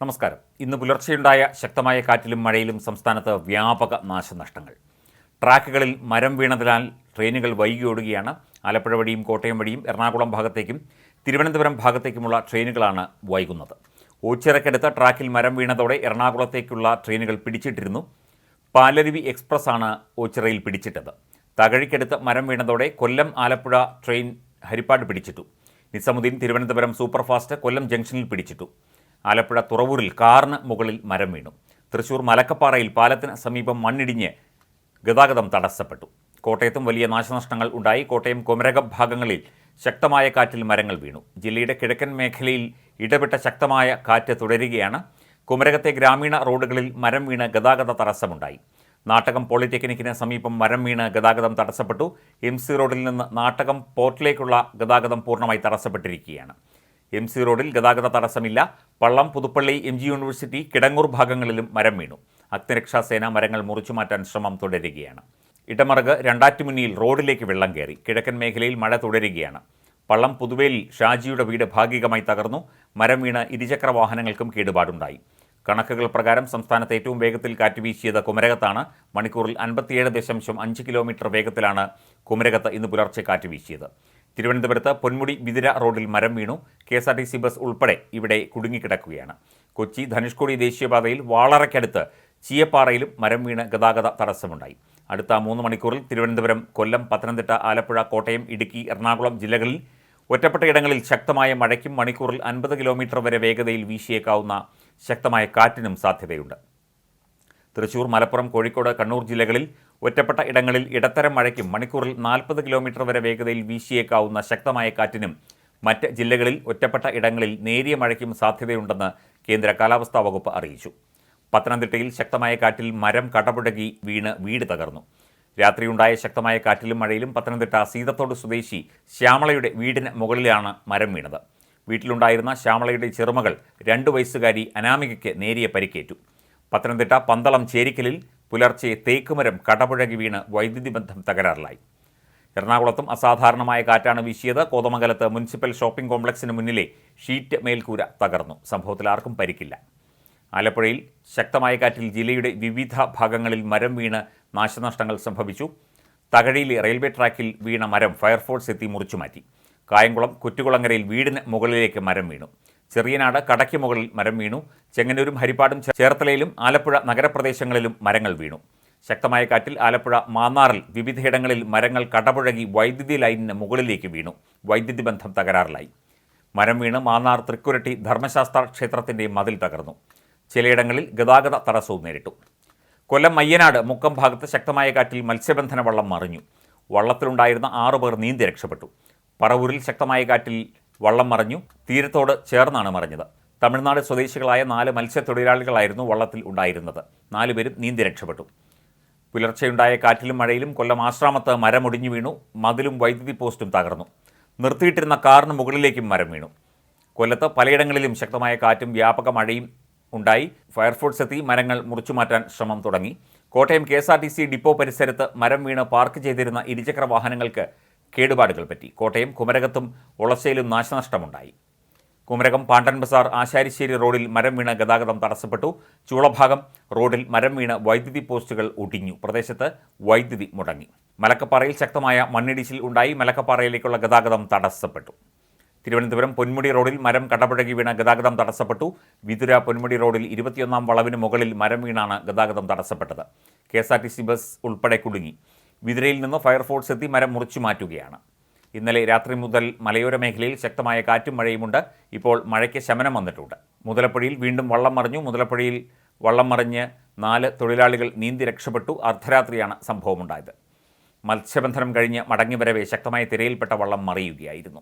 നമസ്കാരം. ഇന്ന് പുലർച്ചെയുണ്ടായ ശക്തമായ കാറ്റിലും മഴയിലും സംസ്ഥാനത്ത് വ്യാപക നാശനഷ്ടങ്ങൾ. ട്രാക്കുകളിൽ മരം വീണതിനാൽ ട്രെയിനുകൾ വൈകിയോടുകയാണ് ആലപ്പുഴ വഴിയും കോട്ടയം വഴിയും എറണാകുളം ഭാഗത്തേക്കും തിരുവനന്തപുരം ഭാഗത്തേക്കുമുള്ള ട്രെയിനുകളാണ് വൈകുന്നത്. ഓച്ചിറക്കടുത്ത് ട്രാക്കിൽ മരം വീണതോടെ എറണാകുളത്തേക്കുള്ള ട്രെയിനുകൾ പിടിച്ചിട്ടിരുന്നു. പാലരുവി എക്സ്പ്രസ് ആണ് ഓച്ചിറയിൽ പിടിച്ചിട്ടത്. തകഴിക്കടുത്ത് മരം വീണതോടെ കൊല്ലം ആലപ്പുഴ ട്രെയിൻ ഹരിപ്പാട് പിടിച്ചിട്ടു. നിസാമുദ്ദീൻ തിരുവനന്തപുരം സൂപ്പർഫാസ്റ്റ് കൊല്ലം ജംഗ്ഷനിൽ പിടിച്ചിട്ടു. ആലപ്പുഴ തുറവൂരിൽ കാറിന് മുകളിൽ മരം വീണു. തൃശൂർ മലക്കപ്പാറയിൽ പാലത്തിന് സമീപം മണ്ണിടിഞ്ഞ് ഗതാഗതം തടസ്സപ്പെട്ടു. കോട്ടയത്തും വലിയ നാശനഷ്ടങ്ങൾ ഉണ്ടായി. കോട്ടയം കുമരകം ഭാഗങ്ങളിൽ ശക്തമായ കാറ്റിൽ മരങ്ങൾ വീണു. ജില്ലയുടെ കിഴക്കൻ മേഖലയിൽ ഇടപെട്ട ശക്തമായ കാറ്റ് തുടരുകയാണ്. കുമരകത്തെ ഗ്രാമീണ റോഡുകളിൽ മരം വീണ് ഗതാഗത തടസ്സമുണ്ടായി. നാട്ടകം പോളിടെക്നിക്കിന് സമീപം മരം വീണ് ഗതാഗതം തടസ്സപ്പെട്ടു. എം സി റോഡിൽ നിന്ന് നാട്ടകം പോർട്ടിലേക്കുള്ള ഗതാഗതം പൂർണമായി തടസ്സപ്പെട്ടിരിക്കുകയാണ്. എം സി റോഡിൽ ഗതാഗത തടസ്സമില്ല. Pallam Puthuppally M G university Kidangoor ഭാഗങ്ങളിലും മരം വീണു. അഗ്നിരക്ഷാസേന മരങ്ങൾ മുറിച്ചു മാറ്റാൻ ശ്രമം തുടരുകയാണ്. ഇടമറക് രണ്ടാറ്റുമുന്നിയിൽ റോഡിലേക്ക് വെള്ളം കയറി. കിഴക്കൻ മേഖലയിൽ മഴ തുടരുകയാണ്. പള്ളം പുതുവേലിൽ ഷാജിയുടെ വീട് ഭാഗികമായി തകർന്നു. മരം വീണ് ഇരുചക്ര വാഹനങ്ങൾക്കും കേടുപാടുണ്ടായി. കണക്കുകൾ പ്രകാരം സംസ്ഥാനത്ത് ഏറ്റവും വേഗത്തിൽ കാറ്റ് വീശിയത് കുമരകത്താണ്. മണിക്കൂറിൽ അൻപത്തിയേഴ് ദശാംശം അഞ്ച് കിലോമീറ്റർ വേഗത്തിലാണ് കുമരകത്ത് ഇന്ന് പുലർച്ചെ കാറ്റ് വീശിയത്. തിരുവനന്തപുരത്ത് പൊന്മുടി വിതിര റോഡിൽ മരം വീണു. K S R T C bus ഉൾപ്പെടെ ഇവിടെ കുടുങ്ങിക്കിടക്കുകയാണ്. കൊച്ചി ധനുഷ്കോടി ദേശീയപാതയിൽ വാളറയ്ക്കടുത്ത് ചീയപ്പാറയിലും മരം വീണ് ഗതാഗത തടസ്സമുണ്ടായി. അടുത്ത മൂന്ന് മണിക്കൂറിൽ തിരുവനന്തപുരം കൊല്ലം പത്തനംതിട്ട ആലപ്പുഴ കോട്ടയം ഇടുക്കി എറണാകുളം ജില്ലകളിൽ ഒറ്റപ്പെട്ട ഇടങ്ങളിൽ ശക്തമായ മഴയ്ക്കും മണിക്കൂറിൽ അൻപത് കിലോമീറ്റർ വരെ വേഗതയിൽ വീശിയേക്കാവുന്ന ശക്തമായ കാറ്റിനും സാധ്യതയുണ്ട്. തൃശൂർ മലപ്പുറം കോഴിക്കോട് കണ്ണൂർ ജില്ലകളിൽ ഒറ്റപ്പെട്ട ഇടങ്ങളിൽ ഇടത്തരം മഴയ്ക്കും മണിക്കൂറിൽ നാൽപ്പത് കിലോമീറ്റർ വരെ വേഗതയിൽ വീശിയേക്കാവുന്ന ശക്തമായ കാറ്റിനും മറ്റ് ജില്ലകളിൽ ഒറ്റപ്പെട്ട ഇടങ്ങളിൽ നേരിയ മഴയ്ക്കും സാധ്യതയുണ്ടെന്ന് കേന്ദ്ര കാലാവസ്ഥാ വകുപ്പ് അറിയിച്ചു. പത്തനംതിട്ടയിൽ ശക്തമായ കാറ്റിൽ മരം കടപുഴകി വീണ് വീട് തകർന്നു. രാത്രിയുണ്ടായ ശക്തമായ കാറ്റിലും മഴയിലും പത്തനംതിട്ട സീതത്തോട് സ്വദേശി ശ്യാമളയുടെ വീടിന് മുകളിലാണ് മരം വീണത്. വീട്ടിലുണ്ടായിരുന്ന ശ്യാമളയുടെ ചെറുമകൾ രണ്ടു വയസ്സുകാരി അനാമികയ്ക്ക് നേരിയ പരിക്കേറ്റു. പത്തനംതിട്ട പന്തളം ചേരിക്കലിൽ പുലർച്ചെ തേക്കുമരം കടപുഴകി വീണ് വൈദ്യുതി ബന്ധം തകരാറിലായി. എറണാകുളത്തും അസാധാരണമായ കാറ്റാണ് വീശിയത്. കോതമംഗലത്ത് മുനിസിപ്പൽ ഷോപ്പിംഗ് കോംപ്ലക്സിന് മുന്നിലെ ഷീറ്റ് മേൽക്കൂര തകർന്നു. സംഭവത്തിൽ ആർക്കും പരിക്കില്ല. ആലപ്പുഴയിൽ ശക്തമായ കാറ്റിൽ ജില്ലയുടെ വിവിധ ഭാഗങ്ങളിൽ മരം വീണ് നാശനഷ്ടങ്ങൾ സംഭവിച്ചു. തകഴിയിലെ റെയിൽവേ ട്രാക്കിൽ വീണ മരം ഫയർഫോഴ്സ് എത്തി മുറിച്ചുമാറ്റി. കായംകുളം കുറ്റുകുളങ്ങരയിൽ വീടിന് മുകളിലേക്ക് മരം വീണു. ചെറിയനാട് കടയ്ക്ക് മുകളിൽ മരം വീണു. ചെങ്ങന്നൂരും ഹരിപ്പാടും ചേർത്തലയിലും ആലപ്പുഴ നഗരപ്രദേശങ്ങളിലും മരങ്ങൾ വീണു. ശക്തമായ കാറ്റിൽ ആലപ്പുഴ മാന്നാറിൽ വിവിധയിടങ്ങളിൽ മരങ്ങൾ കടപുഴകി വൈദ്യുതി ലൈനിന് മുകളിലേക്ക് വീണു. വൈദ്യുതി ബന്ധം തകരാറിലായി. മരം വീണ് മാന്നാർ തൃക്കുരട്ടി ധർമ്മശാസ്ത്ര ക്ഷേത്രത്തിന്റെ മതിൽ തകർന്നു. ചിലയിടങ്ങളിൽ ഗതാഗത തടസ്സവും നേരിട്ടു. കൊല്ലം മയ്യനാട് മുക്കം ഭാഗത്ത് ശക്തമായ കാറ്റിൽ മത്സ്യബന്ധന വള്ളം മറിഞ്ഞു. വള്ളത്തിലുണ്ടായിരുന്ന ആറുപേർ നീന്തി രക്ഷപ്പെട്ടു. പറവൂരിൽ ശക്തമായ കാറ്റിൽ വള്ളം മറിഞ്ഞു. തീരത്തോട് ചേർന്നാണ് മറിഞ്ഞത്. തമിഴ്നാട് സ്വദേശികളായ നാല് മത്സ്യത്തൊഴിലാളികളായിരുന്നു വള്ളത്തിൽ ഉണ്ടായിരുന്നത്. നാലുപേരും നീന്തി രക്ഷപ്പെട്ടു. പുലർച്ചെയുണ്ടായ കാറ്റിലും മഴയിലും കൊല്ലം ആശ്രാമത്ത് മരമൊടിഞ്ഞു വീണു. മതിലും വൈദ്യുതി പോസ്റ്റും തകർന്നു. നിർത്തിയിട്ടിരുന്ന കാറിന് മുകളിലേക്കും മരം വീണു. കൊല്ലത്ത് പലയിടങ്ങളിലും ശക്തമായ കാറ്റും വ്യാപക മഴയും ഉണ്ടായി. ഫയർഫോഴ്സ് എത്തി മരങ്ങൾ മുറിച്ചുമാറ്റാൻ ശ്രമം തുടങ്ങി. Kottayam K S R T C depot പരിസരത്ത് മരം വീണ് പാർക്ക് ചെയ്തിരുന്ന ഇരുചക്ര വാഹനങ്ങൾക്ക് കേടുപാടുകൾ പറ്റി. കോട്ടയം കുമരകത്തും ഒളശയിലും നാശനഷ്ടമുണ്ടായി. കുമരകം പാണ്ടൻ ബസാർ ആശാരിശ്ശേരി റോഡിൽ മരം വീണ ഗതാഗതം തടസ്സപ്പെട്ടു. ചൂളഭാഗം റോഡിൽ മരം വീണ് വൈദ്യുതി പോസ്റ്റുകൾ ഒടിഞ്ഞു. പ്രദേശത്ത് വൈദ്യുതി മുടങ്ങി. മലക്കപ്പാറയിൽ ശക്തമായ മണ്ണിടിച്ചിൽ ഉണ്ടായി. മലക്കപ്പാറയിലേക്കുള്ള ഗതാഗതം തടസ്സപ്പെട്ടു. തിരുവനന്തപുരം പൊന്മുടി റോഡിൽ മരം കടപുഴകി വീണ ഗതാഗതം തടസ്സപ്പെട്ടു. വിതുര പൊന്മുടി റോഡിൽ ഇരുപത്തിയൊന്നാം വളവിന് മുകളിൽ മരം വീണാണ് ഗതാഗതം തടസ്സപ്പെട്ടത്. K S R T C bus ഉൾപ്പെടെ കുടുങ്ങി. വിതുരയിൽ നിന്ന് ഫയർഫോഴ്സ് എത്തി മരം മുറിച്ചു മാറ്റുകയാണ്. ഇന്നലെ രാത്രി മുതൽ മലയോര മേഖലയിൽ ശക്തമായ കാറ്റും മഴയുമുണ്ട്. ഇപ്പോൾ മഴയ്ക്ക് ശമനം വന്നിട്ടുണ്ട്. മുതലപ്പുഴയിൽ വീണ്ടും വള്ളം മറിഞ്ഞു. മുതലപ്പുഴയിൽ വള്ളം മറിഞ്ഞ് നാല് തൊഴിലാളികൾ നീന്തി രക്ഷപ്പെട്ടു. അർദ്ധരാത്രിയാണ് സംഭവമുണ്ടായത്. മത്സ്യബന്ധനം കഴിഞ്ഞ് മടങ്ങിവരവേ ശക്തമായ തിരയിൽപ്പെട്ട വള്ളം മറിയുകയായിരുന്നു.